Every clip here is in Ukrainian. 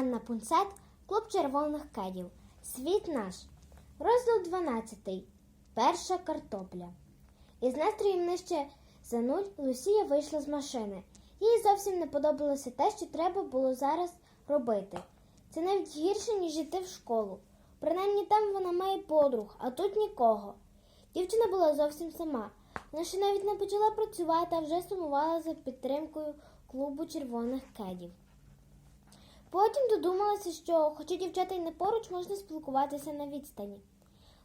Ганна Пунцет, Клуб червоних кедів. Світ наш. Розділ 12. Перша картопля. Із настроєм нижче за нуль Лусія вийшла з машини. Їй зовсім не подобалося те, що треба було зараз робити. Це навіть гірше, ніж йти в школу. Принаймні там вона має подруг, а тут нікого. Дівчина була зовсім сама. Вона ще навіть не почала працювати, а вже сумувала за підтримкою клубу червоних кедів. Потім додумалася, що, хоча дівчата й не поруч, можна спілкуватися на відстані.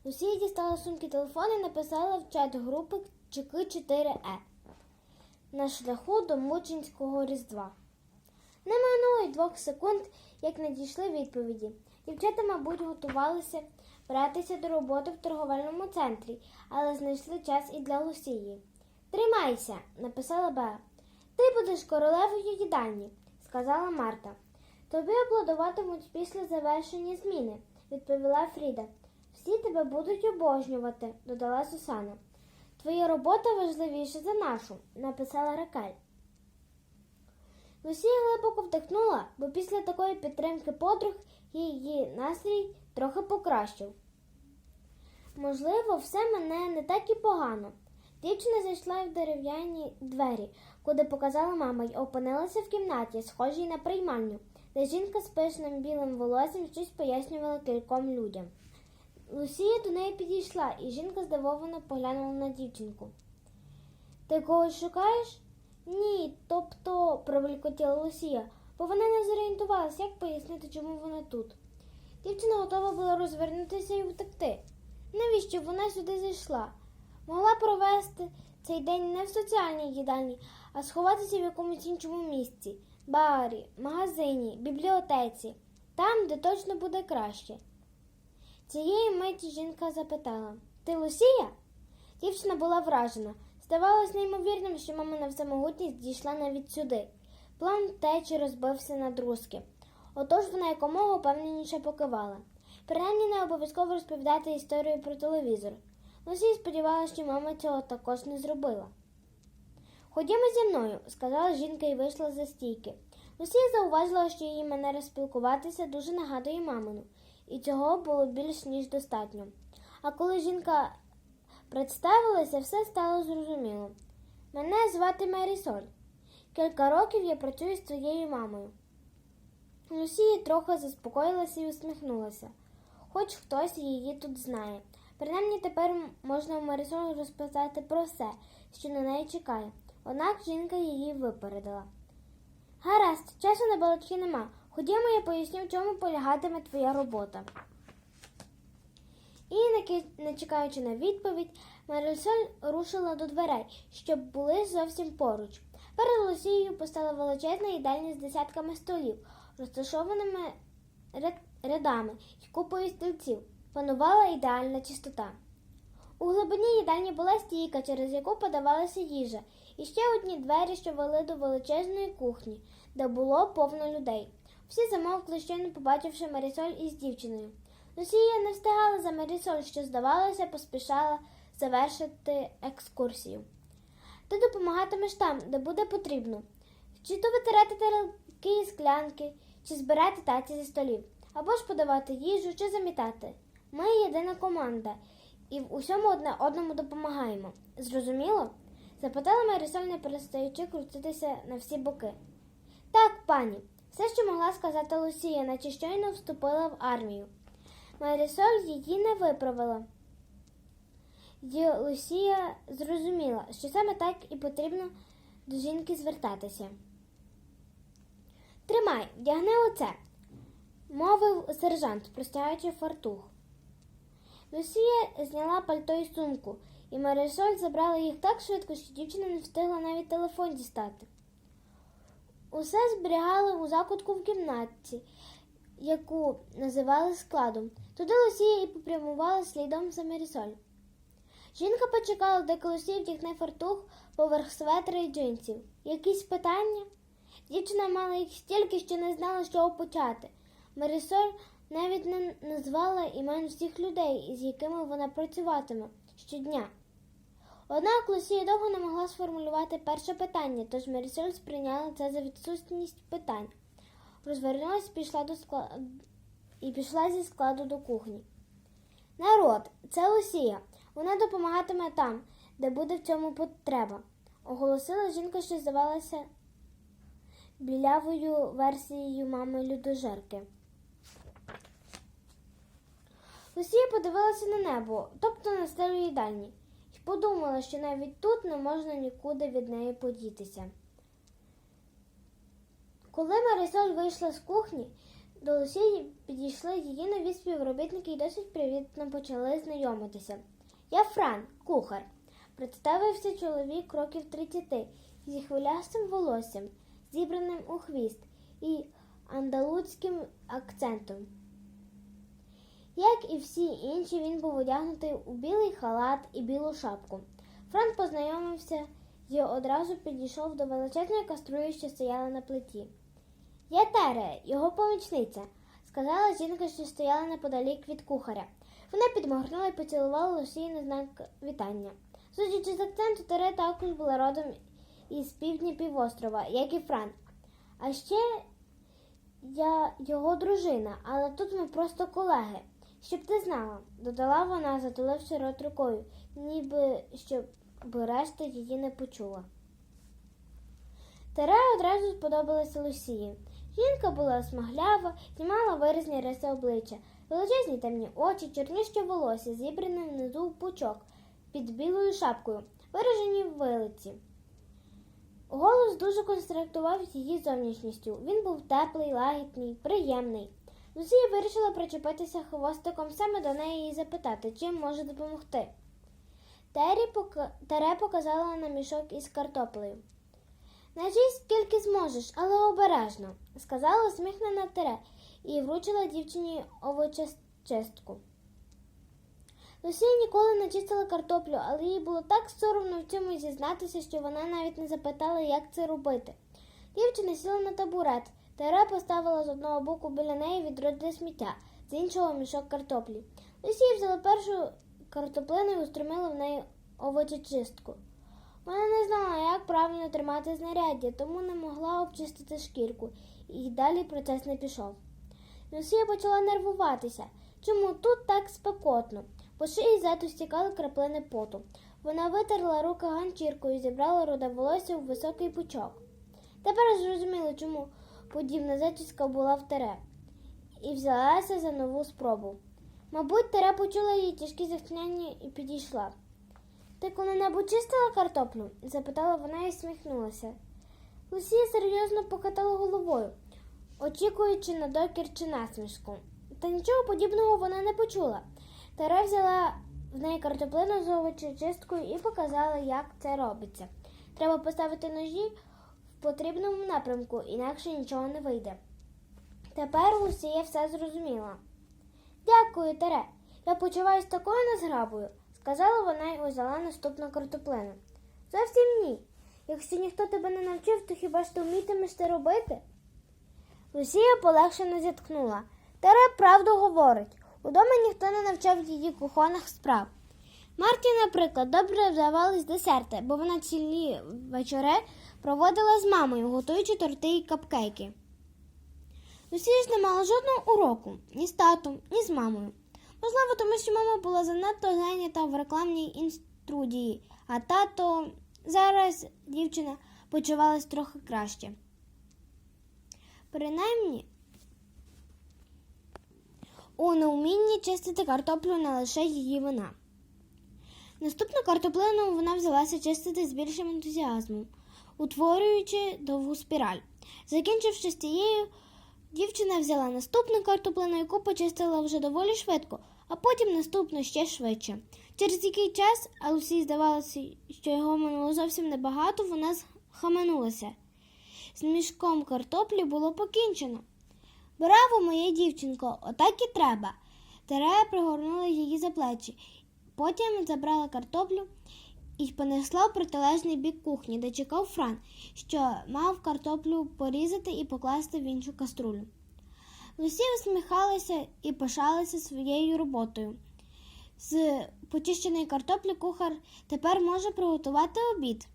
Лусія дістала сумки телефон і написала в чат групи Чеки 4Е на шляху до Мучинського Різдва. Не минуло й двох секунд, як надійшли відповіді. Дівчата, мабуть, готувалися братися до роботи в торговельному центрі, але знайшли час і для Лусії. Тримайся, написала Беа. Ти будеш королевою їдальні, сказала Марта. Тобі аплодуватимуть після завершення зміни, відповіла Фріда. Всі тебе будуть обожнювати, додала Сусана. Твоя робота важливіша за нашу, написала Ракель. Лусія глибоко вдихнула, бо після такої підтримки подруг її настрій трохи покращив. Можливо, все мене не так і погано. Дівчина зайшла в дерев'яні двері, куди показала мама, й опинилася в кімнаті, схожій на приймальню, де жінка з пишним білим волоссям щось пояснювала кільком людям. Лусія до неї підійшла, і жінка здивовано поглянула на дівчинку. Ти когось шукаєш? Ні, тобто, пробелькотіла Лусія, бо вона не зорієнтувалася, як пояснити, чому вона тут. Дівчина готова була розвернутися і втекти. Навіщо вона сюди зайшла? Могла провести цей день не в соціальній їдальні, а сховатися в якомусь іншому місці барі, магазині, бібліотеці, там, де точно буде краще. Цієї миті жінка запитала Ти Лусія? Дівчина була вражена. Здавалось неймовірним, що мамина всемогутність дійшла навіть сюди. План течі розбився на друзки. Отож вона якомога впевненіше покивала. Принаймні не обов'язково розповідати історію про телевізор. Лусія сподівалася, що мама цього також не зробила. Ходімо зі мною, сказала жінка і вийшла за стійки. Лусія зауважила, що її манера спілкуватися дуже нагадує мамину, і цього було більш ніж достатньо. А коли жінка представилася, все стало зрозуміло. Мене звати Мерісоль. Кілька років я працюю з твоєю мамою. Лусія трохи заспокоїлася і усміхнулася. Хоч хтось її тут знає. Принаймні тепер можна Марисоль розпитати про все, що на неї чекає. Однак жінка її випередила. Гаразд, часу на балачки нема. Ходімо, я поясню, в чому полягатиме твоя робота. І, не чекаючи на відповідь, Марисоль рушила до дверей, щоб були зовсім поруч. Перед Лусією постала величезна їдальня з десятками столів, розташованими рядами і купою стільців. Панувала ідеальна чистота. У глибині їдальні була стійка, через яку подавалася їжа, і ще одні двері, що вели до величезної кухні, де було повно людей. Всі замовкли, щойно побачивши Марісоль із дівчиною. Лусія не встигала за Марісоль, що, здавалося, поспішала завершити екскурсію. Ти допомагатимеш там, де буде потрібно. Чи то витирати тарелки і склянки, чи збирати таці зі столів, або ж подавати їжу, чи замітати. Ми єдина команда і в усьому одне одному допомагаємо. Зрозуміло? запитала Марісоль, не перестаючи крутитися на всі боки. Так, пані, все, що могла сказати Лусія, наче щойно вступила в армію. Марісоль її не виправила. І Лусія зрозуміла, що саме так і потрібно до жінки звертатися. Тримай, вдягни оце, мовив сержант, простягаючи фартух. Лусія зняла пальто і сумку, і Марисоль забрала їх так швидко, що дівчина не встигла навіть телефон дістати. Усе зберігали у закутку в кімнаті, яку називали складом. Туди Лусія і попрямувала слідом за Марисоль. Жінка почекала, доки Лусія вдягне фартух поверх светра і джинсів. Якісь питання? Дівчина мала їх стільки, що не знала, з чого почати. Марисоль навіть не назвала імен всіх людей, з якими вона працюватиме щодня. Однак Лусія довго не могла сформулювати перше питання, тож Марісоль сприйняла це за відсутність питань. розвернулася пішла до скла... і пішла зі складу до кухні. Народ, це Лусія. Вона допомагатиме там, де буде в цьому потреба, оголосила жінка, що здавалася білявою версією мами людожерки. Лусія подивилася на небо, тобто на стелю їдальні, і подумала, що навіть тут не можна нікуди від неї подітися. Коли Марисоль вийшла з кухні, до Лусії підійшли її нові співробітники і досить привітно почали знайомитися. Я Фран, кухар. Представився чоловік років 30 зі хвилястим волоссям, зібраним у хвіст і андалузьким акцентом. Як і всі інші, він був одягнутий у білий халат і білу шапку. Фран познайомився і одразу підійшов до величезної каструлі, що стояла на плиті. Я Тере, його помічниця, сказала жінка, що стояла неподалік від кухаря. Вона підморгнула і поцілувала Лусії на знак вітання. Судячи з акценту, Тере також була родом із півдня півострова, як і Фран. А ще я його дружина, але тут ми просто колеги. Щоб ти знала, додала вона, затуливши рот рукою, ніби щоб решта її не почула. Тере одразу сподобалася Лусії. Жінка була смаглява і мала виразні риси обличчя, величезні темні очі, чорніще волосся, зібране внизу в пучок під білою шапкою, виражені в вилиці. Голос дуже контрактував з її зовнішністю. Він був теплий, лагідний, приємний. Лусія вирішила причепитися хвостиком саме до неї і запитати, чим може допомогти. Тері пока... Тере показала на мішок із картоплею. Нажий скільки зможеш, але обережно, сказала усміхнена Тере і вручила дівчині овочечистку. Лусія ніколи не чистила картоплю, але їй було так соромно в цьому зізнатися, що вона навіть не запитала, як це робити. Дівчина сіла на табурет. Тере поставила з одного боку біля неї відро сміття, з іншого мішок картоплі. Лусія взяла першу картоплину і устромила в неї овочечистку. Вона не знала, як правильно тримати знаряддя, тому не могла обчистити шкірку, і далі процес не пішов. Лусія почала нервуватися. Чому тут так спекотно? По шиї зету стікали краплини поту. Вона витерла руки ганчіркою і зібрала руде волосся у високий пучок. Тепер зрозуміло, чому подібна зачіска була в тере, і взялася за нову спробу. Мабуть, тере почула її тяжкі зітхнення і підійшла. Ти коли-небудь чистила картоплю? запитала вона і сміхнулася. Лусія серйозно покатала головою, очікуючи на докір чи насмішку. Та нічого подібного вона не почула. Тере взяла в неї картоплину з овочечисткою і показала, як це робиться. Треба поставити ножі потрібному напрямку, інакше нічого не вийде. Тепер Лусія все зрозуміла. Дякую, Тере. Я почуваюся такою незграбою, сказала вона і узяла наступну картоплину. Зовсім ні. Якщо ніхто тебе не навчив, то хіба ж ти вмітимеш це робити? Лусія полегшено зіткнула. Тере правду говорить. Удома ніхто не навчав її кухонних справ. Марті, наприклад, добре вдавались десерти, бо вона цілі вечори проводила з мамою, готуючи торти і капкейки. Лусія ж не мала жодного уроку ні з татом, ні з мамою. Можливо, тому що мама була занадто зайнята в рекламній інструдії, а тато зараз дівчина почувалась трохи краще. Принаймні, у неумінні чистити картоплю не лише її вина. Наступну картоплину вона взялася чистити з більшим ентузіазмом, утворюючи довгу спіраль. Закінчивши з тією, дівчина взяла наступну картоплину, яку почистила вже доволі швидко, а потім наступну ще швидше. Через який час, а Лусі здавалося, що його минуло зовсім небагато, вона схаменулася. З мішком картоплі було покінчено. Браво, моя дівчинко, отак і треба. Терея пригорнула її за плечі, потім забрала картоплю і понесла в протилежний бік кухні, де чекав Фран, що мав картоплю порізати і покласти в іншу каструлю. Лусі усміхалася і пишалася своєю роботою. З почищеної картоплі кухар тепер може приготувати обід.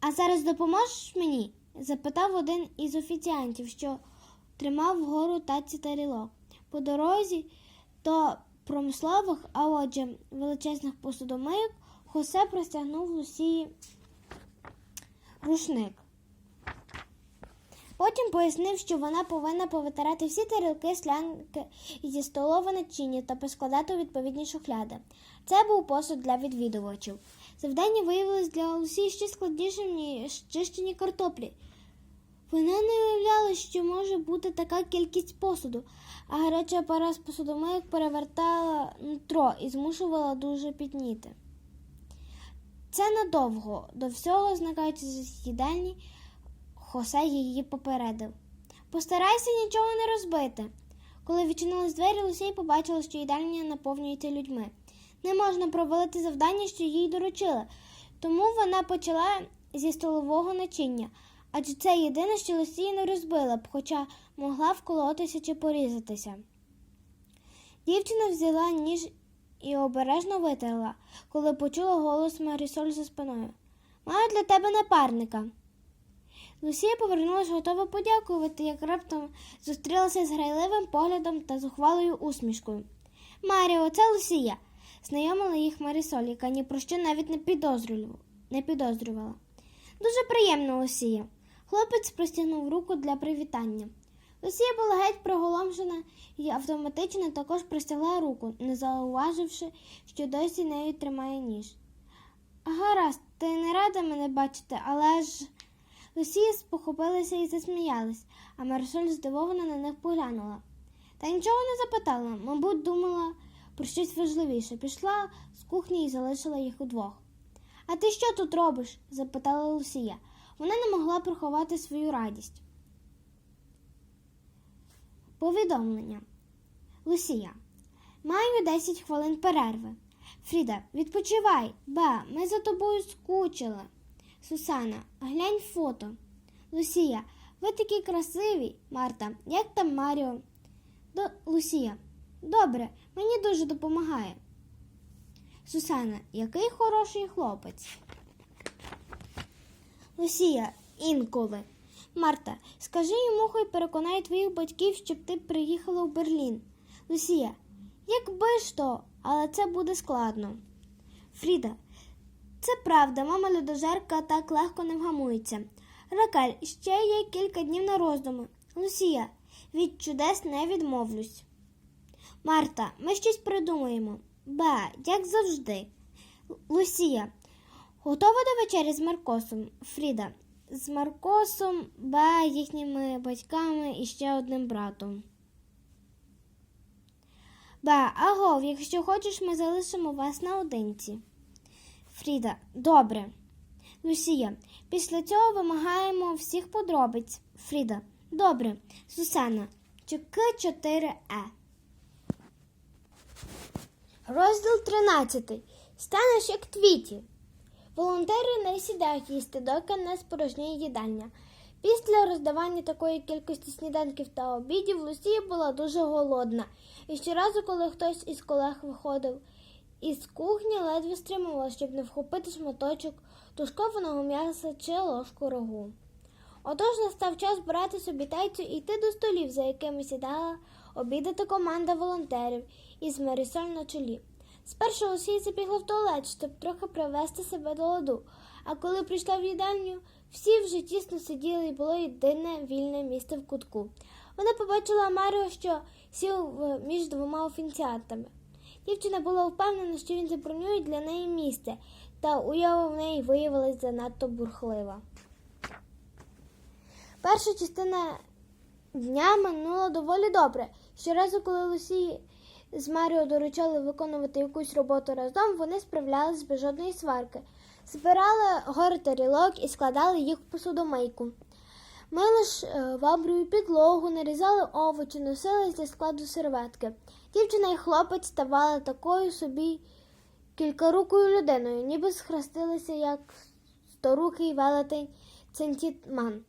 А зараз допоможеш мені? запитав один із офіціантів, що тримав вгору таці тарілок. По дорозі до промислових, а отже, величезних посудомийок, Хосе простягнув Лусії рушник. Потім пояснив, що вона повинна повитирати всі тарілки, слянки зі столове начиння та поскладати у відповідні шухляди. Це був посуд для відвідувачів. Завдання виявилось для Лусії ще складнішим, ніж чищені картоплі. Вона не уявляла, що може бути така кількість посуду, а гаряча пара з посудомийок перевертала нутро і змушувала дуже пітніти. Це надовго, до всього зникаючи з їдальні, Хосе її попередив. Постарайся нічого не розбити. Коли відчинились двері, Лусей побачила, що їдальня наповнюється людьми. Не можна провалити завдання, що їй доручили, тому вона почала зі столового начиння, адже це єдине, що Лусія не розбила б, хоча могла вколотися чи порізатися. Дівчина взяла ніж і обережно витерла, коли почула голос Марісоль за спиною. Маю для тебе напарника. Лусія повернулася, готова подякувати, як раптом зустрілася з грайливим поглядом та зухвалою усмішкою. Маріо, це Лусія. Знайомила їх Марісоль, яка ні про що навіть не підозрювала. Дуже приємно, Лусія. Хлопець простягнув руку для привітання. Лусія була геть приголомшена і автоматично також простягла руку, не зауваживши, що досі нею тримає ніж. Гаразд, ти не рада мене бачити, але ж. Лусія спохопилася і засміялась, а Маршаль здивовано на них поглянула. Та нічого не запитала, мабуть, думала про щось важливіше. Пішла з кухні і залишила їх удвох. А ти що тут робиш? запитала Лусія. Вона не могла приховати свою радість. Повідомлення. Лусія. Маю 10 хвилин перерви. Фріда, відпочивай, ба, ми за тобою скучили. Сусана, глянь фото. Лусія, ви такі красиві. Марта, як там Маріо? До... Лусія. Добре, мені дуже допомагає. Сусана, який хороший хлопець. Лусія, інколи. Марта, скажи йому, хай переконає твоїх батьків, щоб ти приїхала в Берлін. Лусія, якби ж то, але це буде складно. Фріда, це правда, мама людожерка так легко не вгамується. Ракель, ще є кілька днів на роздуми. Лусія, від чудес не відмовлюсь. Марта, ми щось придумаємо. Ба, як завжди. Лусія, готова до вечері з Маркосом. Фріда, з Маркосом, ба, їхніми батьками і ще одним братом. Ба, агов, якщо хочеш, ми залишимо вас наодинці. Фріда, добре. Лусія, після цього вимагаємо всіх подробиць. Фріда, добре. Сусана, чеки 4Е. Розділ 13. Станеш як твіті. Волонтери не сідають їсти, доки не спорожніє їдальня. Після роздавання такої кількості сніданків та обідів Лусія була дуже голодна. І щоразу, коли хтось із колег виходив із кухні, ледве стримувала, щоб не вхопити шматочок тушкованого м'яса чи ложку рогу. Отож настав час брати собі тайцю і йти до столів, за якими сідала обідати команда волонтерів із Марісоль на чолі. Спершу Лусія забігла в туалет, щоб трохи привести себе до ладу, а коли прийшла в їдальню, всі вже тісно сиділи і було єдине вільне місце в кутку. Вона побачила Маріо, що сів е, між двома офіціантами. Дівчина була впевнена, що він забронює для неї місце, та уява в неї виявилась занадто бурхлива. Перша частина дня минула доволі добре. Щоразу, коли Лусі з Маріо доручали виконувати якусь роботу разом, вони справлялись без жодної сварки, збирали гори тарілок і складали їх в посудомийку. Мили ж е, ваброю підлогу, нарізали овочі, носили зі складу серветки. Дівчина і хлопець ставали такою собі кількарукою людиною, ніби схрестилися, як сторукий велетень Центітман.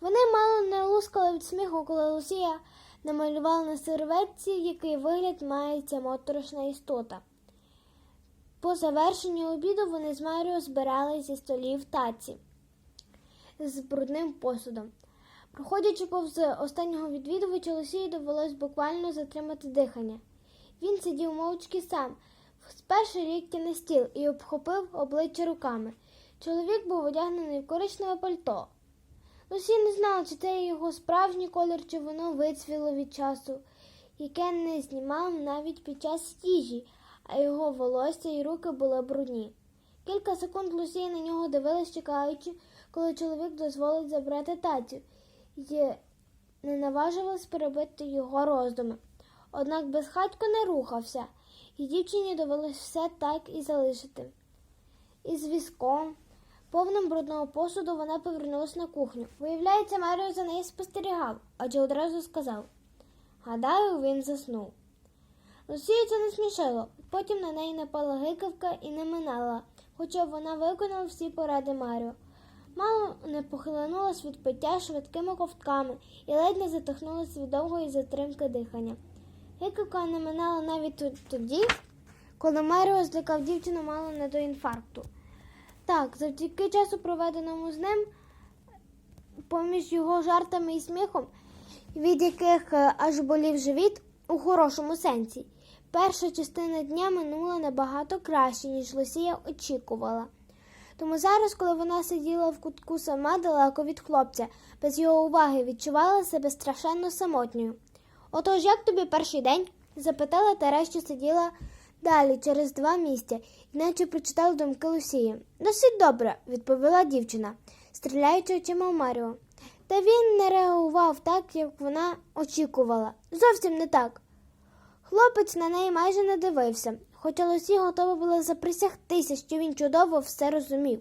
Вони мало не лускали від сміху, коли Лусія намалювала на серветці, який вигляд має ця моторошна істота. По завершенню обіду вони з Маріо збирали зі столів таці. з брудним посудом. Проходячи повз останнього відвідувача, Лусії довелось буквально затримати дихання. Він сидів мовчки сам, сперши лікті на стіл і обхопив обличчя руками. Чоловік був одягнений в коричневе пальто. Лусі не знала, чи це його справжній колір, чи воно вицвіло від часу, яке не знімав навіть під час їжі, а його волосся і руки були брудні. Кілька секунд Лусія на нього дивилась, чекаючи, коли чоловік дозволить забрати тацю, і не наважувалась перебити його роздуми. Однак безхатько не рухався, і дівчині довелось все так і залишити. Із візком, повним брудного посуду, вона повернулася на кухню. Виявляється, Маріо за нею спостерігав, адже одразу сказав Гадаю, він заснув. Лусію це не смішило. Потім на неї напала гикавка і не минала, хоча вона виконала всі поради Маріо. Мало не похилинулась від пиття швидкими ковтками і ледь не затихнулась від довгої затримки дихання. Гикавка не минала навіть тоді, коли Маріо злякав дівчину мало не до інфаркту. Так, завдяки часу, проведеному з ним, поміж його жартами і сміхом, від яких е, аж болів живіт у хорошому сенсі. Перша частина дня минула набагато краще, ніж Лосія очікувала. Тому зараз, коли вона сиділа в кутку сама далеко від хлопця, без його уваги, відчувала себе страшенно самотньою. Отож, як тобі перший день? запитала Тара, що сиділа далі через два місця, іначе прочитала думки Лусії. Досить добре, відповіла дівчина, стріляючи очима в Маріо. Та він не реагував так, як вона очікувала. Зовсім не так. Хлопець на неї майже не дивився, хоча Лосі готова була заприсягтися, що він чудово все розумів.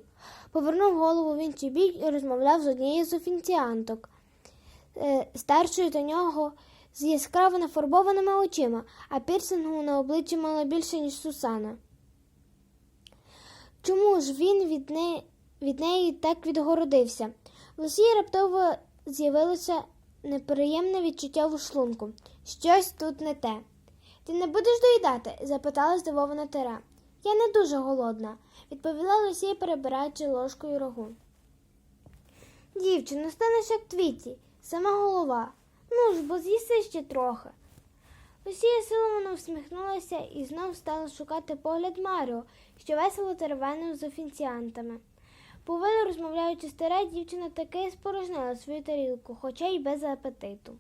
Повернув голову в інший бік і розмовляв з однією з офіціанток, е, старшою до нього з яскраво нафарбованими очима, а пірсингу на обличчі мала більше, ніж Сусана. Чому ж він від, не... від неї так відгородився? В Лосії раптово з'явилося неприємне відчуття в шлунку. Щось тут не те. Ти не будеш доїдати? запитала здивована Тера. Я не дуже голодна, відповіла Лосія, перебираючи ложкою рогу. Дівчино, станеш як твіті, сама голова. Ну ж, бо з'їси ще трохи. Лосія силовано всміхнулася і знов стала шукати погляд Маріо, що весело теревенив з офіціантами. Поволі розмовляючи з Тере, дівчина таки спорожнила свою тарілку, хоча й без апетиту.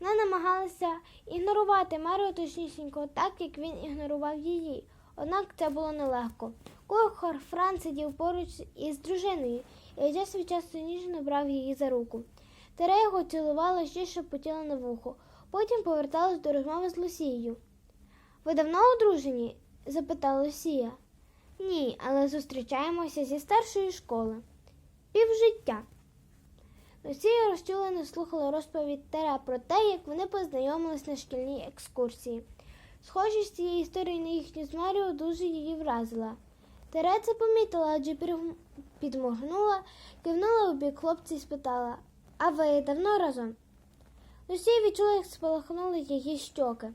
Вона намагалася ігнорувати Маріо точнісінько так, як він ігнорував її. Однак це було нелегко. Кухар Фран сидів поруч із дружиною і час від часу ніжно брав її за руку. Тере його цілувала, ще шепотіла на вухо. Потім поверталась до розмови з Лусією. Ви давно одружені? запитала Лусія. Ні, але зустрічаємося зі старшої школи. Півжиття. Лусія розчулено слухала розповідь Тера про те, як вони познайомились на шкільній екскурсії. Схожість цієї історії на їхню з Маріо дуже її вразила. Тере це помітила, адже підморгнула, кивнула у бік хлопця і спитала А ви давно разом? Лусія відчула, як спалахнули її щоки.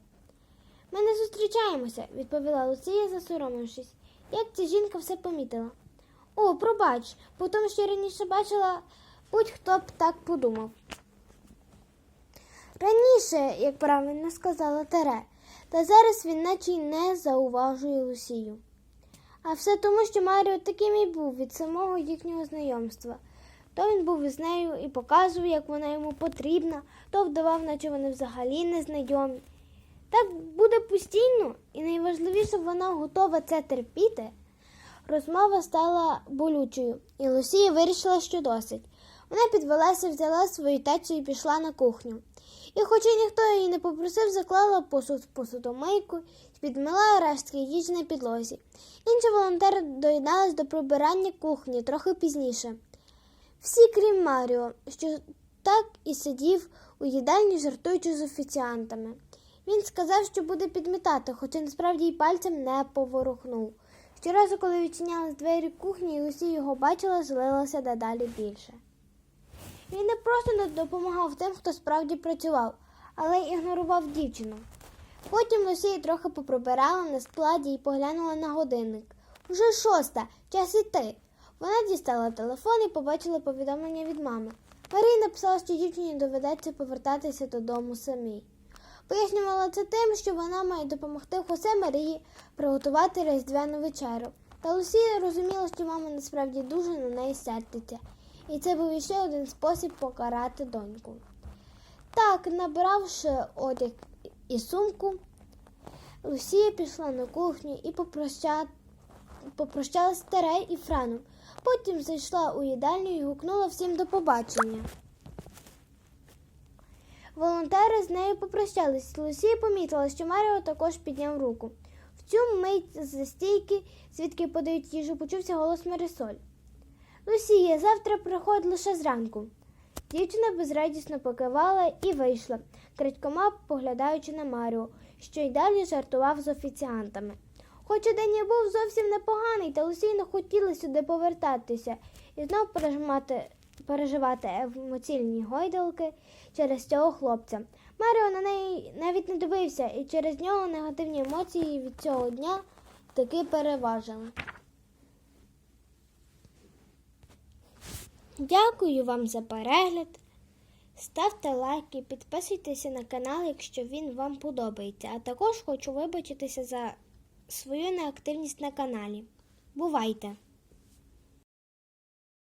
Ми не зустрічаємося, відповіла Лусія, засоромившись. Як ця жінка все помітила. О, пробач, по тому, що раніше бачила, будь-хто б так подумав. Раніше, як правильно сказала Тере, та зараз він наче й не зауважує Лусію. А все тому, що Маріо таким і був від самого їхнього знайомства. То він був із нею і показував, як вона йому потрібна, то вдавав, наче вони взагалі не знайомі. Так буде постійно, і найважливіше, вона готова це терпіти. Розмова стала болючою, і Лусія вирішила, що досить. Вона підвелася, взяла свою тацю і пішла на кухню. І, хоча ніхто її не попросив, заклала посуд в посудомийку і підмила рештки їжі на підлозі. Інші волонтери доєднались до прибирання кухні трохи пізніше. Всі, крім Маріо, що так і сидів у їдальні, жартуючи з офіціантами. Він сказав, що буде підмітати, хоча насправді й пальцем не поворухнув. Щоразу, коли відчинялись двері кухні, і усі його бачила, злилася дедалі більше. Він не просто не допомагав тим, хто справді працював, але й ігнорував дівчину. Потім Лусія трохи поприбирала на складі і поглянула на годинник. Уже шоста, час іти. Вона дістала телефон і побачила повідомлення від мами. Марія написала, що дівчині доведеться повертатися додому самій. Пояснювала це тим, що вона має допомогти Хосе Марії приготувати різдвяну вечерю. Та Лусія розуміла, що мама насправді дуже на неї сердиться, і це був іще один спосіб покарати доньку. Так, набравши одяг і сумку, Лусія пішла на кухню і попроща... попрощалася з Тере і Франом. Потім зайшла у їдальню і гукнула всім до побачення. Волонтери з нею попрощались. Лусія помітила, що Маріо також підняв руку. В цю мить з стійки, звідки подають їжу, почувся голос Марисоль. Лусія, завтра приходь лише зранку. Дівчина безрадісно покивала і вийшла, крадькома поглядаючи на Маріо, що й далі жартував з офіціантами. Хоча день і був зовсім непоганий, та Лусії не хотіла сюди повертатися і знов пережимати, переживати емоційні гойдалки через цього хлопця. Маріо на неї навіть не дивився, і через нього негативні емоції від цього дня таки переважили. Дякую вам за перегляд. Ставте лайки, підписуйтеся на канал, якщо він вам подобається. А також хочу вибачитися за свою неактивність на каналі. Бувайте!